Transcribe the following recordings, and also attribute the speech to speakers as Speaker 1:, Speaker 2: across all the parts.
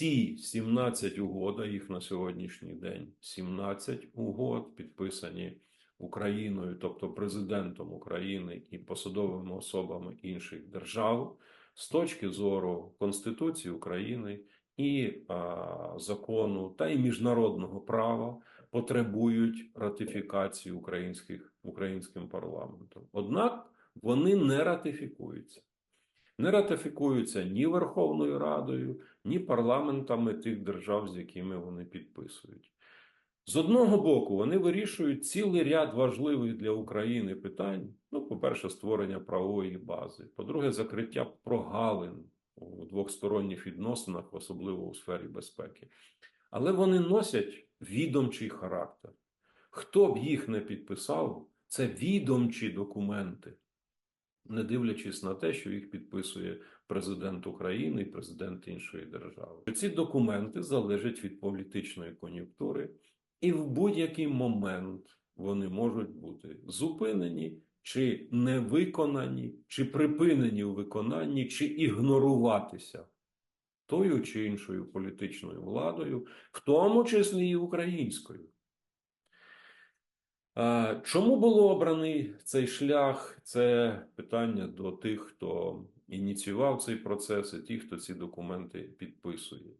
Speaker 1: всі 17 угод, а їх на сьогоднішній день 17 угод підписані Україною, тобто президентом України і посадовими особами інших держав, з точки зору Конституції України і а, закону та й міжнародного права потребують ратифікації українських українським парламентом. Однак вони не ратифікуються. Не ратифікуються ні Верховною Радою, ні парламентами тих держав, з якими вони підписують. З одного боку, вони вирішують цілий ряд важливих для України питань. Ну, по-перше, створення правової бази, по-друге, закриття прогалин у двосторонніх відносинах, особливо у сфері безпеки. Але вони носять відомчий характер. Хто б їх не підписав, це відомчі документи, не дивлячись на те, що їх підписує президент України і президент іншої держави. Ці документи залежать від політичної кон'юнктури, і в будь-який момент вони можуть бути зупинені, чи не виконані, чи припинені у виконанні, чи ігноруватися тою чи іншою політичною владою, в тому числі і українською. Чому було обраний цей шлях? Це питання до тих, хто ініціював цей процес, і тих, хто ці документи підписує.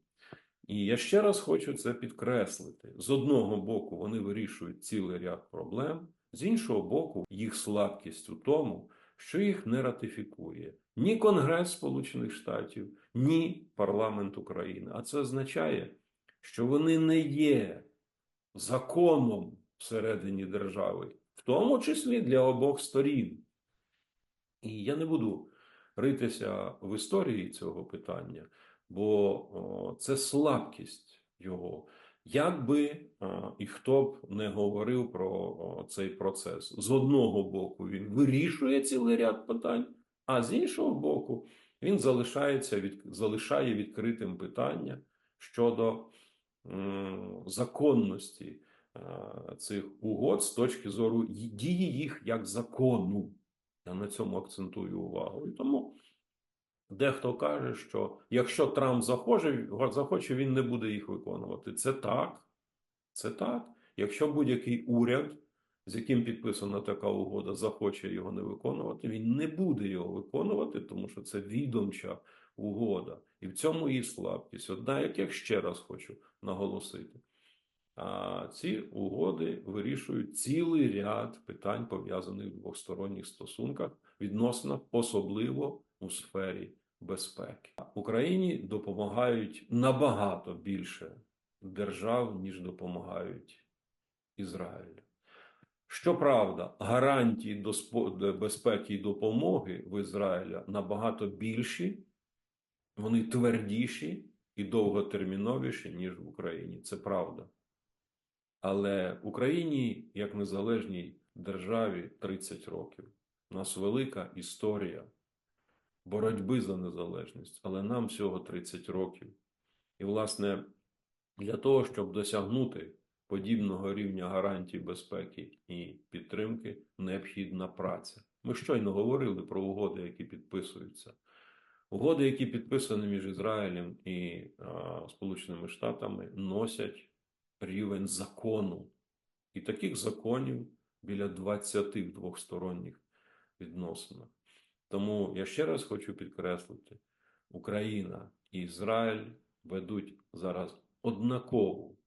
Speaker 1: І я ще раз хочу це підкреслити: з одного боку, вони вирішують цілий ряд проблем, з іншого боку, їх слабкість у тому, що їх не ратифікує ні Конгрес Сполучених Штатів, ні парламент України. А це означає, що вони не є законом всередині держави, в тому числі для обох сторін. І я не буду ритися в історії цього питання, бо це слабкість його. Як би і хто б не говорив про цей процес, з одного боку він вирішує цілий ряд питань, а з іншого боку, він залишається від, залишає відкритим питання щодо м, законності цих угод з точки зору дії їх як закону. Я на цьому акцентую увагу. І тому дехто каже, що якщо Трамп захоче, захоче, він не буде їх виконувати. Це так. Це так. Якщо будь-який уряд, з яким підписана така угода, захоче його не виконувати, він не буде його виконувати, тому що це відомча угода. І в цьому її слабкість. Одна, як я ще раз хочу наголосити. Ці угоди вирішують цілий ряд питань, пов'язаних в двосторонніх стосунках, відносинах, особливо у сфері безпеки. Україні допомагають набагато більше держав, ніж допомагають Ізраїлю. Щоправда, гарантії безпеки і допомоги в Ізраїля набагато більші, вони твердіші і довготерміновіші, ніж в Україні. Це правда. Але Україні, як незалежній державі, 30 років. У нас велика історія боротьби за незалежність, але нам всього 30 років. І, власне, для того, щоб досягнути подібного рівня гарантій безпеки і підтримки, необхідна праця. Ми щойно говорили про угоди, які підписуються. Угоди, які підписані між Ізраїлем і а, Сполученими Штатами, носять рівень закону. І таких законів біля 20 в двохсторонніх відносинах. Тому я ще раз хочу підкреслити: Україна і Ізраїль ведуть зараз однакову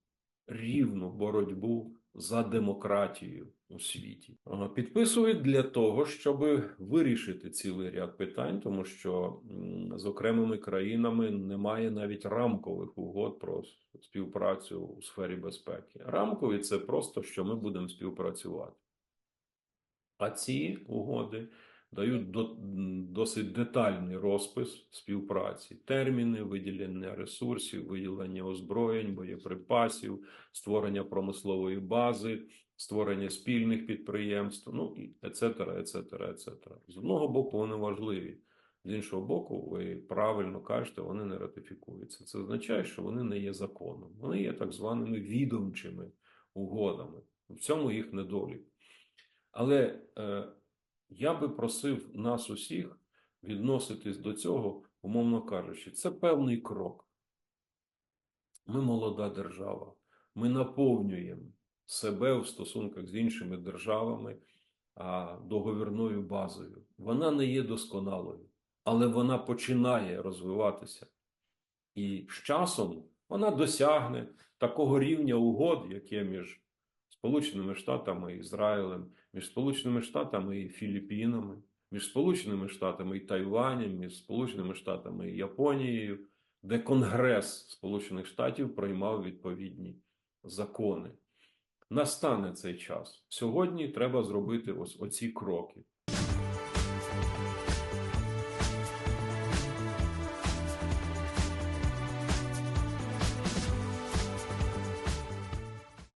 Speaker 1: рівну боротьбу за демократію у світі. Підписують для того, щоб вирішити цілий ряд питань, тому що з окремими країнами немає навіть рамкових угод про співпрацю у сфері безпеки. Рамкові це просто що ми будемо співпрацювати. А ці угоди дають до, досить детальний розпис співпраці, терміни, виділення ресурсів, виділення озброєнь, боєприпасів, створення промислової бази, створення спільних підприємств, ну і ецетера, ецетера, ецетера. З одного боку, вони важливі. З іншого боку, ви правильно кажете, вони не ратифікуються. Це означає, що вони не є законом. Вони є так званими відомчими угодами. В цьому їх недолік. Але е, я би просив нас усіх відноситись до цього, умовно кажучи, це певний крок. Ми молода держава. Ми наповнюємо себе в стосунках з іншими державами договірною базою. Вона не є досконалою, але вона починає розвиватися. І з часом вона досягне такого рівня угод, яке між Сполученими Штатами і Ізраїлем, між Сполученими Штатами і Філіппінами, між Сполученими Штатами і Тайванем, між Сполученими Штатами і Японією, де Конгрес Сполучених Штатів приймав відповідні закони. Настане цей час. Сьогодні треба зробити ось оці кроки.